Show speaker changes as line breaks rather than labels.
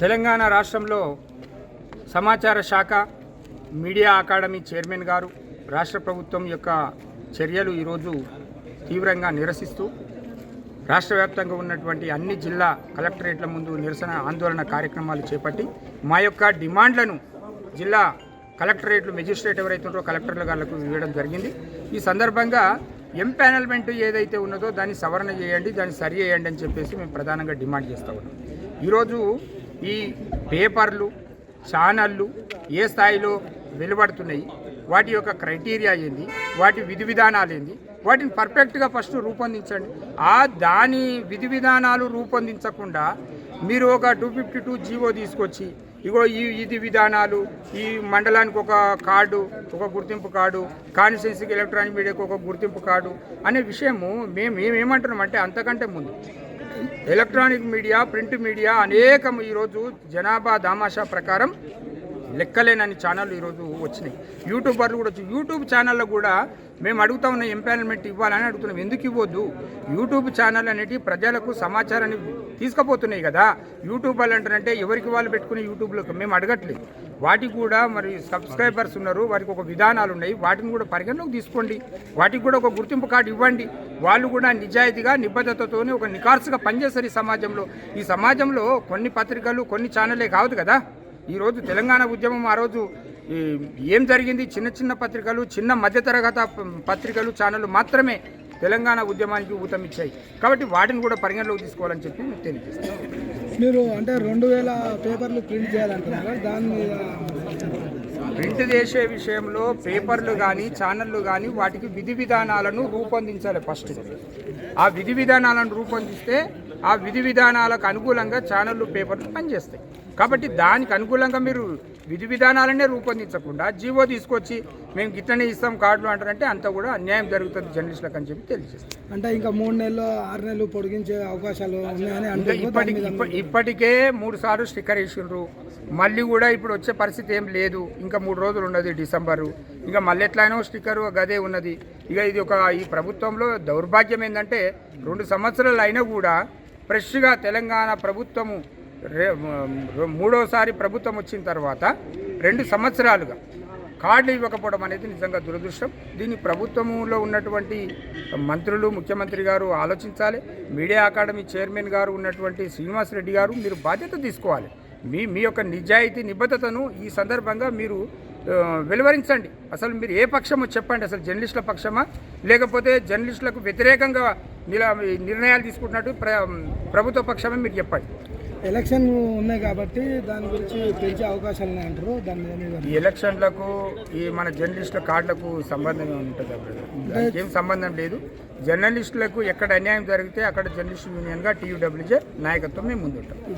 తెలంగాణ రాష్ట్రంలో సమాచార శాఖ మీడియా అకాడమీ చైర్మన్ గారు రాష్ట్ర ప్రభుత్వం యొక్క చర్యలు ఈరోజు తీవ్రంగా నిరసిస్తూ రాష్ట్ర వ్యాప్తంగా ఉన్నటువంటి అన్ని జిల్లా కలెక్టరేట్ల ముందు నిరసన ఆందోళన కార్యక్రమాలు చేపట్టి మా యొక్క డిమాండ్లను జిల్లా కలెక్టరేట్లు మెజిస్ట్రేట్ ఎవరైతే ఉంటారో కలెక్టర్ల గారికి ఇవ్వడం జరిగింది. ఈ సందర్భంగా ఎంపానల్మెంట్ ఏదైతే ఉన్నదో దాన్ని సవరణ చేయండి దాన్ని సరి చేయండి అని చెప్పేసి మేము ప్రధానంగా డిమాండ్ చేస్తూ ఉన్నాం. ఈరోజు ఈ పేపర్లు ఛానళ్ళు ఏ స్థాయిలో వెలువడుతున్నాయి వాటి యొక్క క్రైటీరియా ఏంది వాటి విధి విధానాలు ఏంది వాటిని పర్ఫెక్ట్గా ఫస్ట్ రూపొందించండి. ఆ దాని విధి విధానాలు రూపొందించకుండా మీరు ఒక టూ ఫిఫ్టీ టూ జీవో తీసుకొచ్చి ఇగో ఈ ఇది విధానాలు ఈ మండలానికి ఒక కార్డు ఒక గుర్తింపు కార్డు కాన్స్టిట్యున్సీకి ఎలక్ట్రానిక్ మీడియాకు ఒక గుర్తింపు కార్డు అనే విషయము మేము మేమేమంటున్నాం అంటే అంతకంటే ముందు ఎలక్ట్రానిక్ మీడియా ప్రింట్ మీడియా అనేకం ఈరోజు జనాభా దామాషా ప్రకారం లెక్కలేనని ఛానళ్ళు ఈరోజు వచ్చినాయి. యూట్యూబర్లు కూడా వచ్చి యూట్యూబ్ ఛానల్లో కూడా మేము అడుగుతా ఉన్న ఎంపానల్మెంట్ ఇవ్వాలని అడుగుతున్నాం. ఎందుకు ఇవ్వద్దు? యూట్యూబ్ ఛానల్ అనేటివి ప్రజలకు సమాచారాన్ని తీసుకుపోతున్నాయి కదా. యూట్యూబర్లు అంటారంటే ఎవరికి వాళ్ళు పెట్టుకునే యూట్యూబ్లో మేము అడగట్లేదు. వాటికి కూడా మరి సబ్స్క్రైబర్స్ ఉన్నారు. వారికి ఒక విధానాలు ఉన్నాయి. వాటిని కూడా పరిగణలోకి తీసుకోండి. వాటికి కూడా ఒక గుర్తింపు కార్డు ఇవ్వండి. వాళ్ళు కూడా నిజాయితీగా నిబద్ధతతోనే ఒక నికార్సుగా పనిచేస్తారు ఈ సమాజంలో. ఈ సమాజంలో కొన్ని పత్రికలు కొన్ని ఛానలే కాదు కదా. ఈరోజు తెలంగాణ ఉద్యమం ఆ రోజు ఏం జరిగింది? చిన్న చిన్న పత్రికలు చిన్న మధ్యతరగత పత్రికలు ఛానళ్ళు మాత్రమే తెలంగాణ ఉద్యమానికి ఊతమిచ్చాయి కాబట్టి వాటిని కూడా పరిగణలోకి తీసుకోవాలని చెప్పి తెలియజేస్తాను
మీరు అంటే రెండు వేల పేపర్లు ప్రింట్ చేయాలంటున్నారు? దాని మీద
ప్రింట్ చేసే విషయంలో పేపర్లు కానీ ఛానళ్ళు కానీ వాటికి విధి విధానాలను రూపొందించాలి ఫస్ట్. ఆ విధి విధానాలను రూపొందిస్తే ఆ విధి విధానాలకు అనుకూలంగా ఛానళ్ళు పేపర్లు పనిచేస్తాయి. కాబట్టి దానికి అనుకూలంగా మీరు విధి విధానాలనే రూపొందించకుండా జీవో తీసుకొచ్చి మేము గిట్లనే ఇస్తాం కార్డులు అంటారంటే అంతా కూడా అన్యాయం జరుగుతుంది జర్నలిస్టులకు అని చెప్పి తెలియజేస్తాం
అంటే ఇంకా మూడు నెలలు ఆరు నెలలు పొడిగించే అవకాశాలు ఉన్నాయని
ఇప్పటికి ఇప్ప- ఇప్పటికే మూడు సార్లు స్టిక్కర్ వేసిండ్రు. మళ్ళీ కూడా ఇప్పుడు వచ్చే పరిస్థితి ఏం లేదు. ఇంకా మూడు రోజులు ఉన్నది డిసెంబరు. ఇంకా మళ్ళీ ఎట్లయినా స్టిక్కర్ గదే ఉన్నది. ఇక ఇది ఒక ఈ ప్రభుత్వంలో దౌర్భాగ్యం ఏంటంటే రెండు సంవత్సరాలు అయినా కూడా ఫ్రెష్గా తెలంగాణ ప్రభుత్వము మూడోసారి ప్రభుత్వం వచ్చిన తర్వాత రెండు సంవత్సరాలుగా కార్డులు ఇవ్వకపోవడం అనేది నిజంగా దురదృష్టం. దీన్ని ప్రభుత్వంలో ఉన్నటువంటి మంత్రులు ముఖ్యమంత్రి గారు ఆలోచించాలి. మీడియా అకాడమీ చైర్మన్ గారు ఉన్నటువంటి శ్రీనివాస్ రెడ్డి గారు మీరు బాధ్యత తీసుకోవాలి. మీ మీ యొక్క నిజాయితీ నిబద్ధతను ఈ సందర్భంగా మీరు వెలువరించండి. అసలు మీరు ఏ పక్షమో చెప్పండి. అసలు జర్నలిస్టుల పక్షమా? లేకపోతే జర్నలిస్టులకు వ్యతిరేకంగా నిర్ణయాలు తీసుకుంటున్నట్టు ప్ర ప్రభుత్వ పక్షమే మీరు చెప్పండి.
ఎలక్షన్ ఉన్నాయి కాబట్టి దాని గురించి పెంచే అవకాశాలు ఉన్నాయి అంటారు. దాని మీద
ఈ ఎలక్షన్లకు ఈ మన జర్నలిస్టుల కార్డులకు సంబంధం ఉంటుంది ఏం సంబంధం లేదు. జర్నలిస్టులకు ఎక్కడ అన్యాయం జరిగితే అక్కడ జర్నలిస్ట్ యూనియన్గా టీయూడబ్ల్యూజే నాయకత్వం మేము ముందుంటాం.